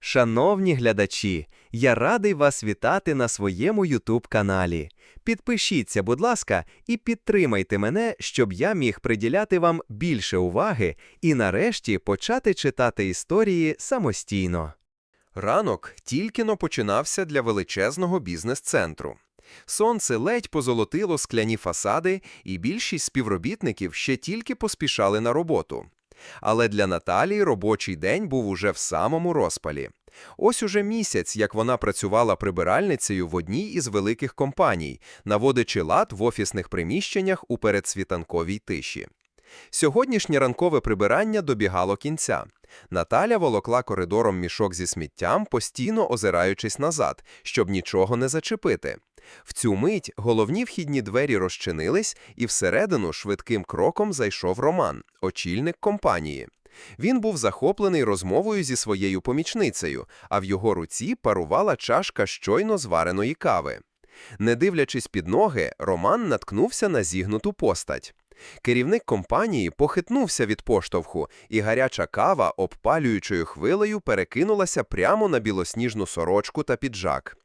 Шановні глядачі, я радий вас вітати на своєму YouTube каналі. Підпишіться, будь ласка, і підтримайте мене, щоб я міг приділяти вам більше уваги і нарешті почати читати історії самостійно. Ранок тільки но починався для величезного бізнес-центру. Сонце ледь позолотило скляні фасади, і більшість співробітників ще тільки поспішали на роботу. Але для Наталії робочий день був уже в самому розпалі. Ось уже місяць, як вона працювала прибиральницею в одній із великих компаній, наводячи лад в офісних приміщеннях у передсвітанковій тиші. Сьогоднішнє ранкове прибирання добігало кінця. Наталя волокла коридором мішок зі сміттям, постійно озираючись назад, щоб нічого не зачепити. В цю мить головні вхідні двері розчинились, і всередину швидким кроком зайшов Роман, очільник компанії. Він був захоплений розмовою зі своєю помічницею, а в його руці парувала чашка щойно звареної кави. Не дивлячись під ноги, Роман наткнувся на зігнуту постать. Керівник компанії похитнувся від поштовху, і гаряча кава обпалюючою хвилею перекинулася прямо на білосніжну сорочку та піджак.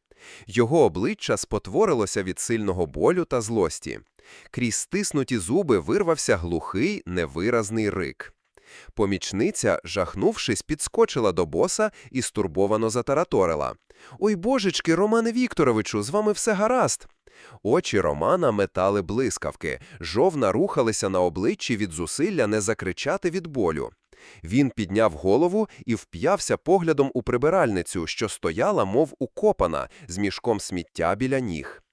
Його обличчя спотворилося від сильного болю та злості. Крізь стиснуті зуби вирвався глухий, невиразний рик. Помічниця, жахнувшись, підскочила до боса і стурбовано затараторила. «Ой, божечки, Романе Вікторовичу, з вами все гаразд!» Очі Романа метали блискавки, жовна рухалися на обличчі від зусилля не закричати від болю. Він підняв голову і вп'явся поглядом у прибиральницю, що стояла, мов укопана, з мішком сміття біля ніг.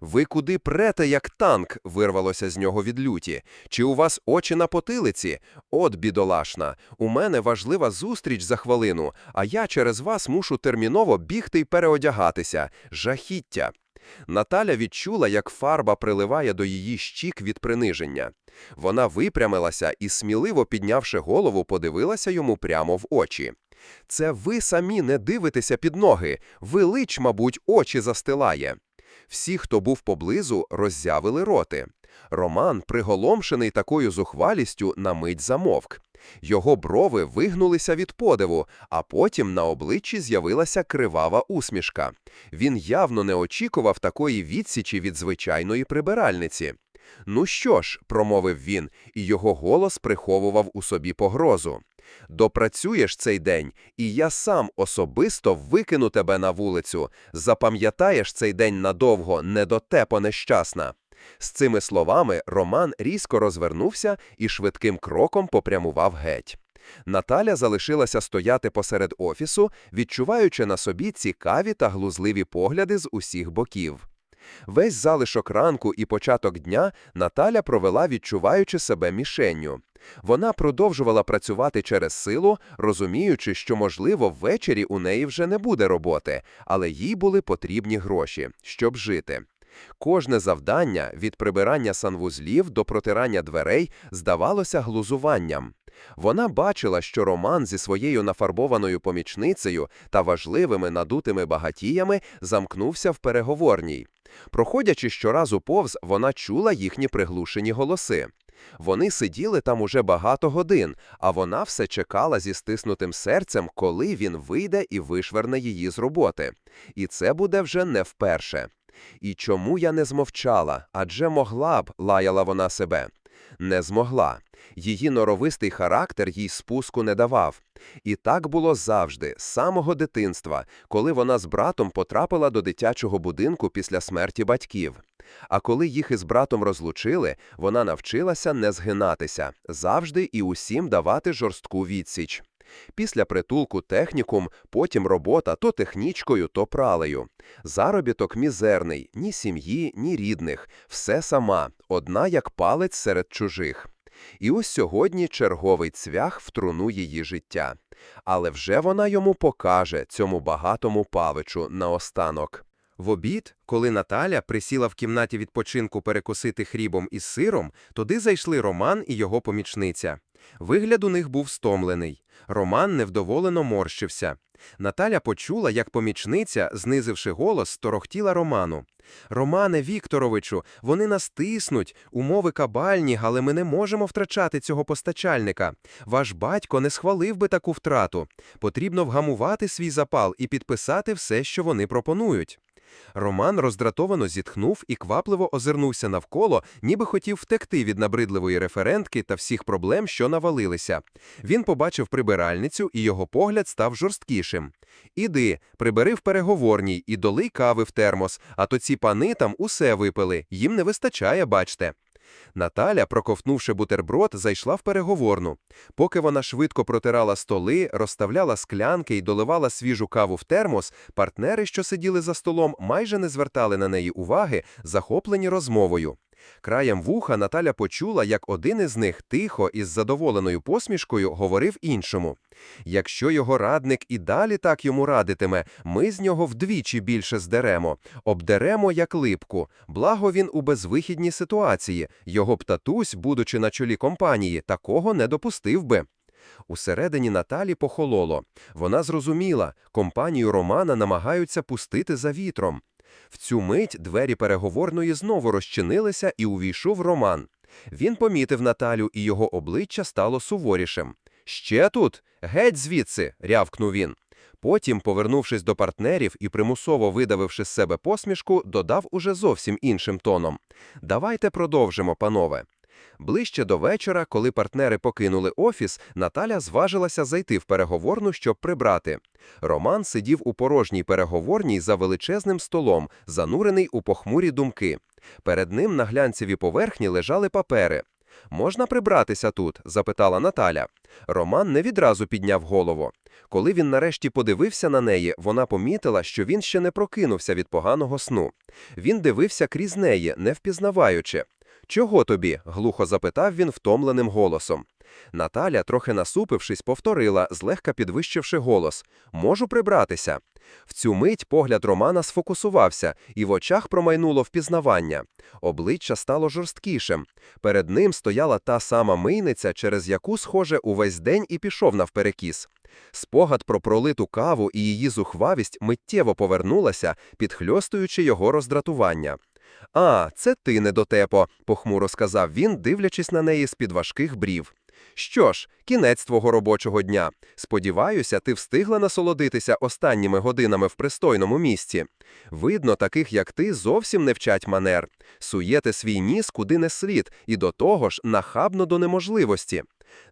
«Ви куди прете, як танк?» – вирвалося з нього від люті. «Чи у вас очі на потилиці? От, бідолашна, у мене важлива зустріч за хвилину, а я через вас мушу терміново бігти й переодягатися. Жахіття!» Наталя відчула, як фарба приливає до її щік від приниження. Вона випрямилася і, сміливо піднявши голову, подивилася йому прямо в очі. «Це ви самі не дивитеся під ноги, ви лич, мабуть, очі застилає». Всі, хто був поблизу, роззявили роти. Роман, приголомшений такою зухвалістю, на мить замовк. Його брови вигнулися від подиву, а потім на обличчі з'явилася кривава усмішка. Він явно не очікував такої відсічі від звичайної прибиральниці. «Ну що ж», – промовив він, і його голос приховував у собі погрозу. «Допрацюєш цей день, і я сам особисто викину тебе на вулицю. Запам'ятаєш цей день надовго, недотепо нещасна». З цими словами Роман різко розвернувся і швидким кроком попрямував геть. Наталя залишилася стояти посеред офісу, відчуваючи на собі цікаві та глузливі погляди з усіх боків. Весь залишок ранку і початок дня Наталя провела, відчуваючи себе мішенню. Вона продовжувала працювати через силу, розуміючи, що, можливо, ввечері у неї вже не буде роботи, але їй були потрібні гроші, щоб жити. Кожне завдання від прибирання санвузлів до протирання дверей здавалося глузуванням. Вона бачила, що Роман зі своєю нафарбованою помічницею та важливими надутими багатіями замкнувся в переговорній. Проходячи щоразу повз, вона чула їхні приглушені голоси. Вони сиділи там уже багато годин, а вона все чекала зі стиснутим серцем, коли він вийде і вишверне її з роботи. І це буде вже не вперше. І чому я не змовчала? Адже могла б, лаяла вона себе. Не змогла. Її норовистий характер їй спуску не давав. І так було завжди, з самого дитинства, коли вона з братом потрапила до дитячого будинку після смерті батьків. А коли їх із братом розлучили, вона навчилася не згинатися, завжди і усім давати жорстку відсіч. Після притулку технікум, потім робота то технічкою, то пралею. Заробіток мізерний, ні сім'ї, ні рідних, все сама, одна як палець серед чужих. І ось сьогодні черговий цвях в труну її життя. Але вже вона йому покаже, цьому багатому павичу, наостанок. В обід, коли Наталя присіла в кімнаті відпочинку перекусити хрібом із сиром, туди зайшли Роман і його помічниця. Вигляд у них був стомлений. Роман невдоволено морщився. Наталя почула, як помічниця, знизивши голос, торохтіла Роману. Романе Вікторовичу, вони нас тиснуть, умови кабальні, але ми не можемо втрачати цього постачальника. Ваш батько не схвалив би таку втрату. Потрібно вгамувати свій запал і підписати все, що вони пропонують. Роман роздратовано зітхнув і квапливо озирнувся навколо, ніби хотів втекти від набридливої референтки та всіх проблем, що навалилися. Він побачив прибиральницю, і його погляд став жорсткішим. Іди, прибери в переговорній і долий кави в термос, а то ці пани там усе випили, їм не вистачає, бачте. Наталя, проковтнувши бутерброд, зайшла в переговорну. Поки вона швидко протирала столи, розставляла склянки і доливала свіжу каву в термос, партнери, що сиділи за столом, майже не звертали на неї уваги, захоплені розмовою. Краєм вуха Наталя почула, як один із них тихо із задоволеною посмішкою говорив іншому. Якщо його радник і далі так йому радитиме, ми з нього вдвічі більше здеремо, обдеремо як липку. Благо він у безвихідній ситуації. Його б татусь, будучи на чолі компанії, такого не допустив би. Усередині Наталі похололо. Вона зрозуміла, компанію Романа намагаються пустити за вітром. В цю мить двері переговорної знову розчинилися і увійшов Роман. Він помітив Наталю, і його обличчя стало суворішим. Ще тут? Геть звідси, рявкнув він. Потім, повернувшись до партнерів і примусово видавивши з себе посмішку, додав уже зовсім іншим тоном: Давайте продовжимо, панове. Ближче до вечора, коли партнери покинули офіс, Наталя зважилася зайти в переговорну, щоб прибрати. Роман сидів у порожній переговорній за величезним столом, занурений у похмурі думки. Перед ним на глянцевій поверхні лежали папери. Можна прибратися тут? запитала Наталя. Роман не відразу підняв голову. Коли він нарешті подивився на неї, вона помітила, що він ще не прокинувся від поганого сну. Він дивився крізь неї, не впізнаваючи. Чого тобі? глухо запитав він втомленим голосом. Наталя, трохи насупившись, повторила, злегка підвищивши голос Можу прибратися. В цю мить погляд Романа сфокусувався, і в очах промайнуло впізнавання. Обличчя стало жорсткішим. Перед ним стояла та сама мийниця, через яку, схоже, увесь день і пішов навперекіс. Спогад про пролиту каву і її зухвавість миттєво повернулася, підхльостуючи його роздратування. А, це ти, недотепо, похмуро сказав він, дивлячись на неї з-під важких брів. Що ж, кінець твого робочого дня. Сподіваюся, ти встигла насолодитися останніми годинами в пристойному місці. Видно, таких, як ти, зовсім не вчать манер. Суєте свій ніс куди не слід, і до того ж нахабно до неможливості.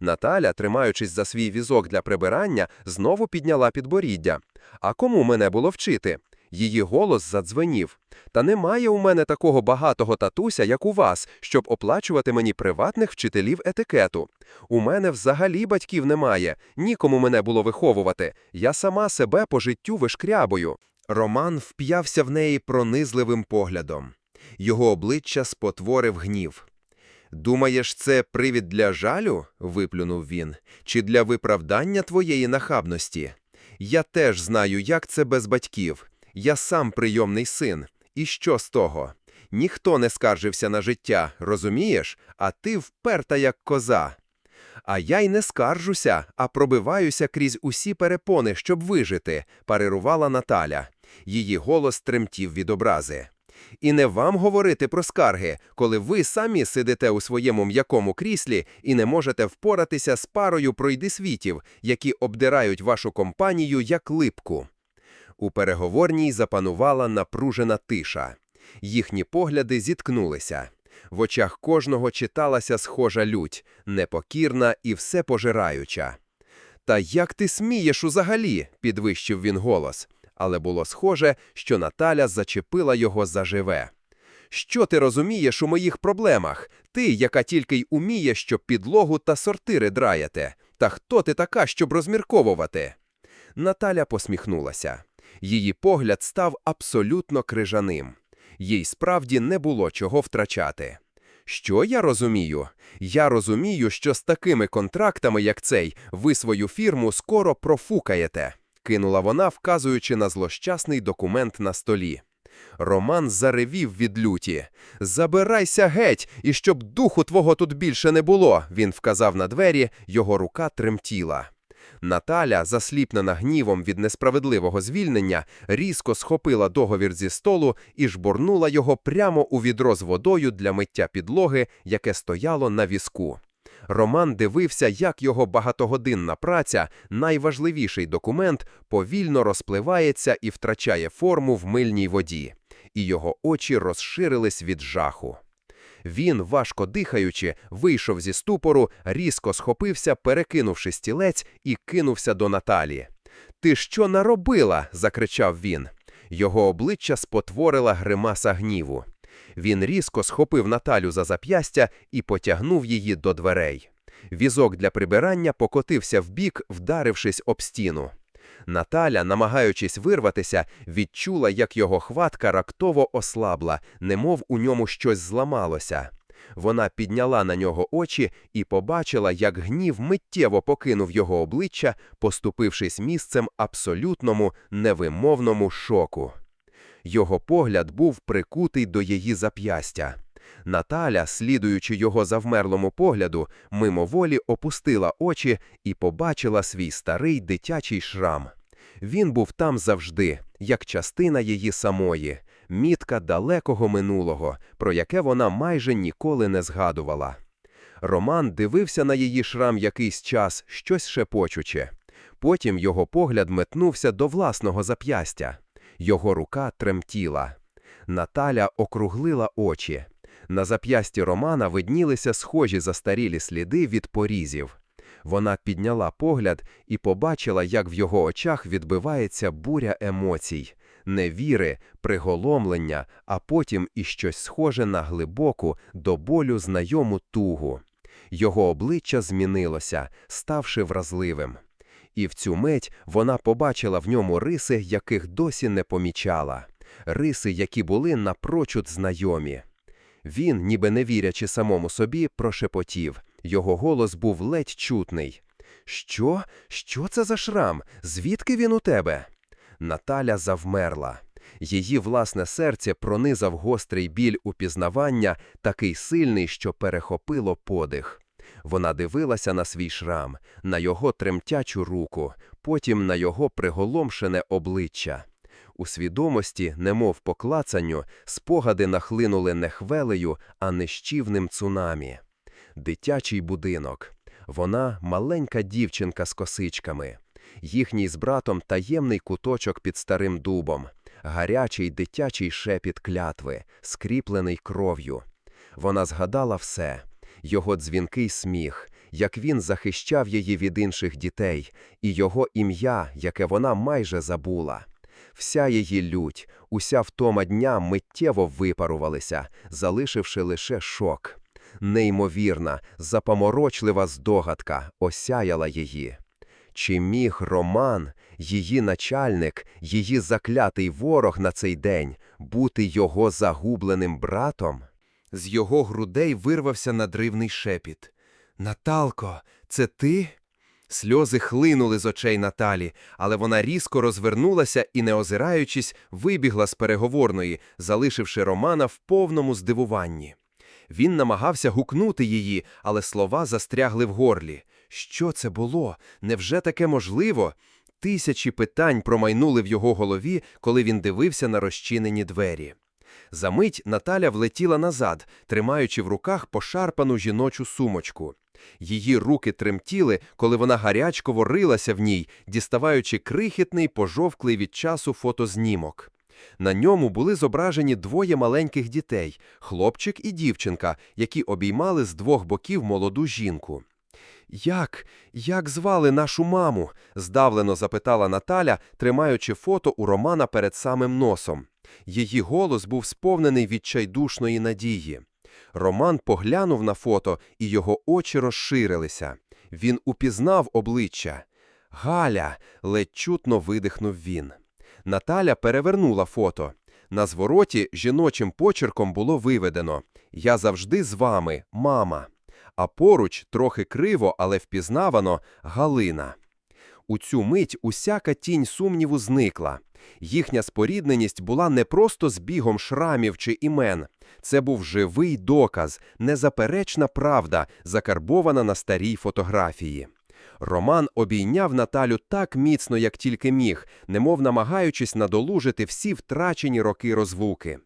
Наталя, тримаючись за свій візок для прибирання, знову підняла підборіддя. А кому мене було вчити? Її голос задзвенів. Та немає у мене такого багатого татуся, як у вас, щоб оплачувати мені приватних вчителів етикету. У мене взагалі батьків немає, нікому мене було виховувати. Я сама себе по життю вишкрябую. Роман вп'явся в неї пронизливим поглядом. Його обличчя спотворив гнів. Думаєш, це привід для жалю? виплюнув він, чи для виправдання твоєї нахабності? Я теж знаю, як це без батьків. Я сам прийомний син. І що з того? Ніхто не скаржився на життя, розумієш? А ти вперта, як коза. А я й не скаржуся, а пробиваюся крізь усі перепони, щоб вижити, парирувала Наталя. Її голос тремтів від образи. І не вам говорити про скарги, коли ви самі сидите у своєму м'якому кріслі і не можете впоратися з парою пройдисвітів, які обдирають вашу компанію як липку. У переговорній запанувала напружена тиша. Їхні погляди зіткнулися. В очах кожного читалася схожа лють, непокірна і всепожираюча. Та як ти смієш узагалі? підвищив він голос, але було схоже, що Наталя зачепила його заживе. Що ти розумієш у моїх проблемах? Ти, яка тільки й уміє, щоб підлогу та сортири драяти. Та хто ти така, щоб розмірковувати? Наталя посміхнулася. Її погляд став абсолютно крижаним. Їй справді не було чого втрачати. Що я розумію? Я розумію, що з такими контрактами, як цей, ви свою фірму скоро профукаєте, кинула вона, вказуючи на злощасний документ на столі. Роман заревів від люті. Забирайся геть, і щоб духу твого тут більше не було, він вказав на двері, його рука тремтіла. Наталя, засліпнена гнівом від несправедливого звільнення, різко схопила договір зі столу і жбурнула його прямо у відро з водою для миття підлоги, яке стояло на візку. Роман дивився, як його багатогодинна праця, найважливіший документ, повільно розпливається і втрачає форму в мильній воді, і його очі розширились від жаху. Він, важко дихаючи, вийшов зі ступору, різко схопився, перекинувши стілець, і кинувся до Наталі. Ти що наробила? закричав він. Його обличчя спотворила гримаса гніву. Він різко схопив Наталю за зап'ястя і потягнув її до дверей. Візок для прибирання покотився вбік, вдарившись об стіну. Наталя, намагаючись вирватися, відчула, як його хватка рактово ослабла, немов у ньому щось зламалося. Вона підняла на нього очі і побачила, як гнів миттєво покинув його обличчя, поступившись місцем абсолютному невимовному шоку. Його погляд був прикутий до її зап'ястя. Наталя, слідуючи його завмерлому погляду, мимоволі опустила очі і побачила свій старий дитячий шрам. Він був там завжди, як частина її самої, мітка далекого минулого, про яке вона майже ніколи не згадувала. Роман дивився на її шрам якийсь час, щось шепочуче. Потім його погляд метнувся до власного зап'ястя. Його рука тремтіла. Наталя округлила очі. На зап'ясті Романа виднілися схожі застарілі сліди від порізів. Вона підняла погляд і побачила, як в його очах відбивається буря емоцій, невіри, приголомлення, а потім і щось схоже на глибоку, до болю знайому тугу. Його обличчя змінилося, ставши вразливим. І в цю мить вона побачила в ньому риси, яких досі не помічала, риси, які були напрочуд знайомі. Він, ніби не вірячи самому собі, прошепотів. Його голос був ледь чутний. Що? Що це за шрам? Звідки він у тебе? Наталя завмерла. Її власне серце пронизав гострий біль упізнавання, такий сильний, що перехопило подих. Вона дивилася на свій шрам, на його тремтячу руку, потім на його приголомшене обличчя. У свідомості, немов по клацанню, спогади нахлинули не хвелею, а нищівним цунамі. Дитячий будинок. Вона маленька дівчинка з косичками. Їхній з братом таємний куточок під старим дубом, гарячий дитячий шепіт клятви, скріплений кров'ю. Вона згадала все його дзвінкий сміх, як він захищав її від інших дітей, і його ім'я, яке вона майже забула. Вся її лють, уся втома дня миттєво випарувалися, залишивши лише шок. Неймовірна, запоморочлива здогадка осяяла її. Чи міг Роман, її начальник, її заклятий ворог на цей день, бути його загубленим братом? З його грудей вирвався надривний шепіт. Наталко, це ти? Сльози хлинули з очей Наталі, але вона різко розвернулася і, не озираючись, вибігла з переговорної, залишивши Романа в повному здивуванні. Він намагався гукнути її, але слова застрягли в горлі. Що це було? Невже таке можливо? Тисячі питань промайнули в його голові, коли він дивився на розчинені двері. Замить Наталя влетіла назад, тримаючи в руках пошарпану жіночу сумочку. Її руки тремтіли, коли вона гарячково рилася в ній, діставаючи крихітний, пожовклий від часу фотознімок. На ньому були зображені двоє маленьких дітей хлопчик і дівчинка, які обіймали з двох боків молоду жінку. Як? Як звали нашу маму? здавлено запитала Наталя, тримаючи фото у Романа перед самим носом. Її голос був сповнений відчайдушної надії. Роман поглянув на фото, і його очі розширилися. Він упізнав обличчя. Галя, ледь чутно видихнув він. Наталя перевернула фото. На звороті жіночим почерком було виведено Я завжди з вами, мама. А поруч, трохи криво, але впізнавано, Галина. У цю мить усяка тінь сумніву зникла. Їхня спорідненість була не просто збігом шрамів чи імен. Це був живий доказ, незаперечна правда, закарбована на старій фотографії. Роман обійняв Наталю так міцно, як тільки міг, немов намагаючись надолужити всі втрачені роки розвуки.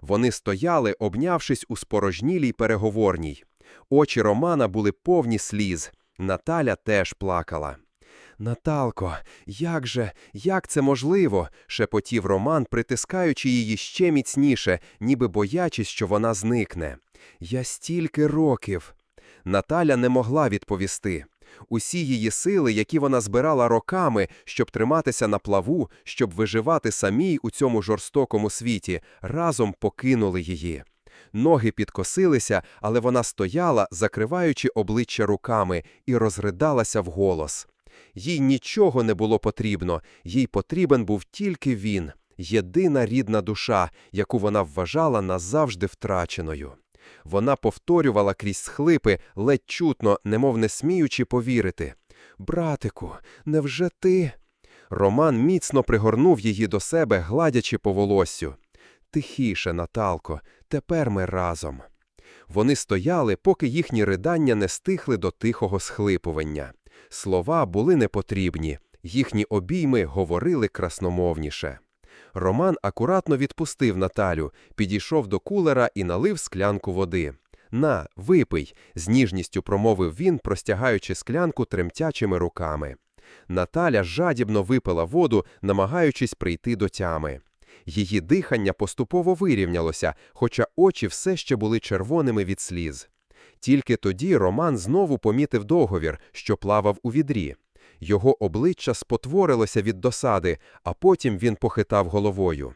Вони стояли, обнявшись у спорожнілій переговорній. Очі Романа були повні сліз. Наталя теж плакала. Наталко, як же, як це можливо? шепотів Роман, притискаючи її ще міцніше, ніби боячись, що вона зникне. Я стільки років. Наталя не могла відповісти. Усі її сили, які вона збирала роками, щоб триматися на плаву, щоб виживати самій у цьому жорстокому світі, разом покинули її. Ноги підкосилися, але вона стояла, закриваючи обличчя руками, і розридалася вголос. Їй нічого не було потрібно, їй потрібен був тільки він, єдина рідна душа, яку вона вважала назавжди втраченою. Вона повторювала крізь схлипи, ледь чутно, немов не сміючи повірити. Братику, невже ти? Роман міцно пригорнув її до себе, гладячи по волоссю. Тихіше, Наталко, тепер ми разом. Вони стояли, поки їхні ридання не стихли до тихого схлипування. Слова були непотрібні, їхні обійми говорили красномовніше. Роман акуратно відпустив Наталю, підійшов до кулера і налив склянку води. На, випий, з ніжністю промовив він, простягаючи склянку тремтячими руками. Наталя жадібно випила воду, намагаючись прийти до тями. Її дихання поступово вирівнялося, хоча очі все ще були червоними від сліз. Тільки тоді Роман знову помітив договір, що плавав у відрі. Його обличчя спотворилося від досади, а потім він похитав головою.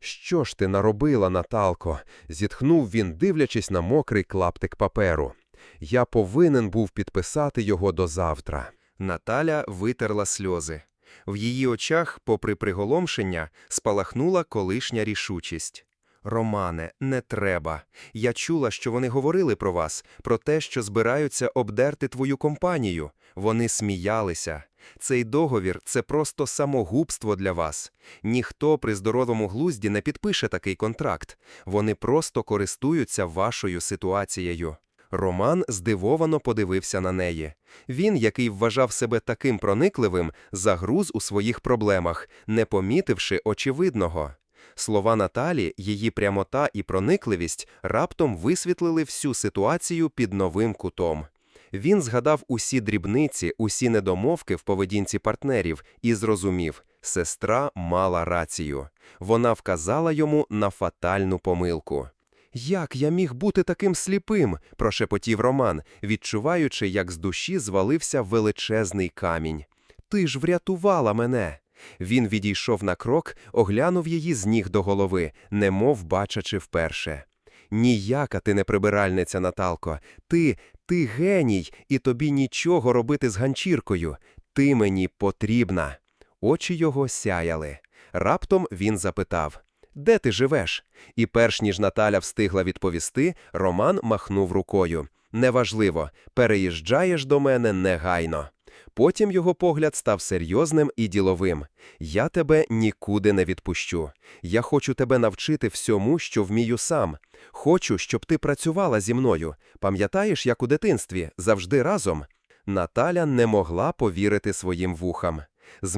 Що ж ти наробила, Наталко? зітхнув він, дивлячись на мокрий клаптик паперу. Я повинен був підписати його до завтра. Наталя витерла сльози. В її очах, попри приголомшення, спалахнула колишня рішучість. Романе, не треба. Я чула, що вони говорили про вас, про те, що збираються обдерти твою компанію. Вони сміялися. Цей договір це просто самогубство для вас. Ніхто при здоровому глузді не підпише такий контракт. Вони просто користуються вашою ситуацією. Роман здивовано подивився на неї. Він, який вважав себе таким проникливим, загруз у своїх проблемах, не помітивши очевидного. Слова Наталі, її прямота і проникливість раптом висвітлили всю ситуацію під новим кутом. Він згадав усі дрібниці, усі недомовки в поведінці партнерів і зрозумів, сестра мала рацію. Вона вказала йому на фатальну помилку. Як я міг бути таким сліпим? прошепотів Роман, відчуваючи, як з душі звалився величезний камінь. Ти ж врятувала мене. Він відійшов на крок, оглянув її з ніг до голови, немов бачачи вперше. Ніяка ти не прибиральниця, Наталко. Ти, ти геній, і тобі нічого робити з ганчіркою. Ти мені потрібна. Очі його сяяли. Раптом він запитав Де ти живеш? І перш ніж Наталя встигла відповісти, Роман махнув рукою. Неважливо, переїжджаєш до мене негайно. Потім його погляд став серйозним і діловим. Я тебе нікуди не відпущу. Я хочу тебе навчити всьому, що вмію сам. Хочу, щоб ти працювала зі мною. Пам'ятаєш, як у дитинстві, завжди разом? Наталя не могла повірити своїм вухам. З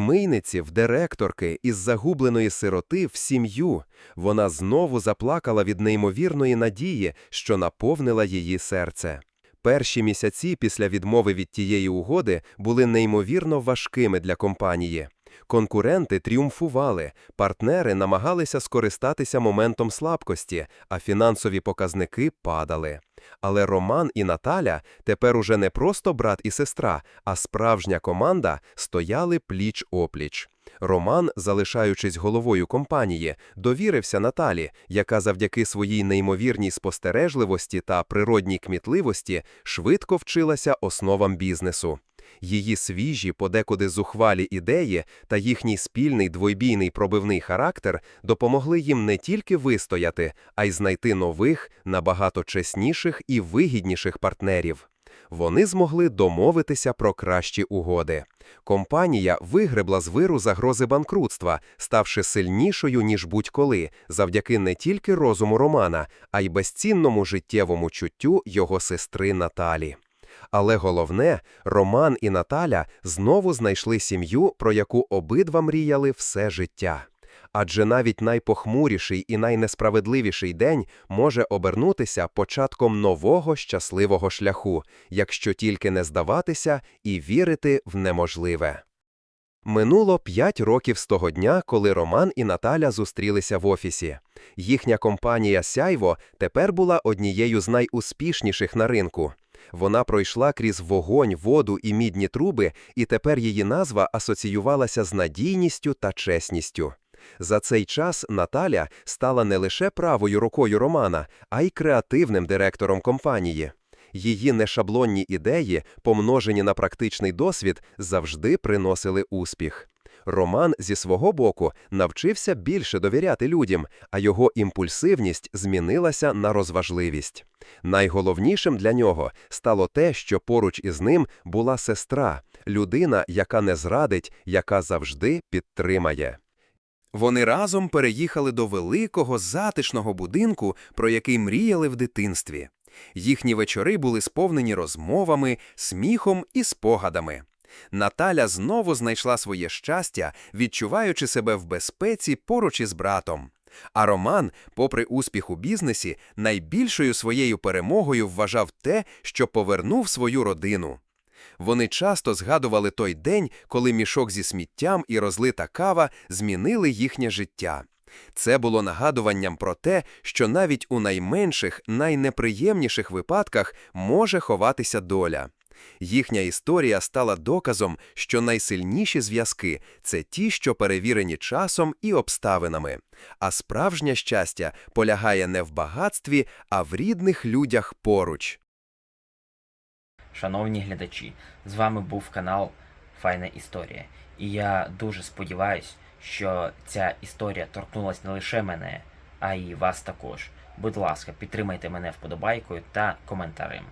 в директорки із загубленої сироти в сім'ю. Вона знову заплакала від неймовірної надії, що наповнила її серце. Перші місяці після відмови від тієї угоди були неймовірно важкими для компанії. Конкуренти тріумфували, партнери намагалися скористатися моментом слабкості, а фінансові показники падали. Але Роман і Наталя тепер уже не просто брат і сестра, а справжня команда стояли пліч-опліч. Роман, залишаючись головою компанії, довірився Наталі, яка завдяки своїй неймовірній спостережливості та природній кмітливості швидко вчилася основам бізнесу. Її свіжі, подекуди зухвалі ідеї та їхній спільний двойбійний пробивний характер допомогли їм не тільки вистояти, а й знайти нових, набагато чесніших і вигідніших партнерів. Вони змогли домовитися про кращі угоди. Компанія вигребла з виру загрози банкрутства, ставши сильнішою, ніж будь-коли, завдяки не тільки розуму Романа, а й безцінному життєвому чуттю його сестри Наталі. Але головне, Роман і Наталя знову знайшли сім'ю, про яку обидва мріяли все життя. Адже навіть найпохмуріший і найнесправедливіший день може обернутися початком нового щасливого шляху, якщо тільки не здаватися і вірити в неможливе. Минуло п'ять років з того дня, коли Роман і Наталя зустрілися в офісі. Їхня компанія Сяйво тепер була однією з найуспішніших на ринку. Вона пройшла крізь вогонь, воду і мідні труби, і тепер її назва асоціювалася з надійністю та чесністю. За цей час Наталя стала не лише правою рукою Романа, а й креативним директором компанії. Її нешаблонні ідеї, помножені на практичний досвід, завжди приносили успіх. Роман зі свого боку навчився більше довіряти людям, а його імпульсивність змінилася на розважливість. Найголовнішим для нього стало те, що поруч із ним була сестра, людина, яка не зрадить, яка завжди підтримає. Вони разом переїхали до великого затишного будинку, про який мріяли в дитинстві. Їхні вечори були сповнені розмовами, сміхом і спогадами. Наталя знову знайшла своє щастя, відчуваючи себе в безпеці поруч із братом. А Роман, попри успіх у бізнесі, найбільшою своєю перемогою вважав те, що повернув свою родину. Вони часто згадували той день, коли мішок зі сміттям і розлита кава змінили їхнє життя. Це було нагадуванням про те, що навіть у найменших, найнеприємніших випадках може ховатися доля. Їхня історія стала доказом, що найсильніші зв'язки це ті, що перевірені часом і обставинами. А справжнє щастя полягає не в багатстві, а в рідних людях поруч. Шановні глядачі, з вами був канал Файна Історія. І я дуже сподіваюсь, що ця історія торкнулась не лише мене, а й вас також. Будь ласка, підтримайте мене вподобайкою та коментарем.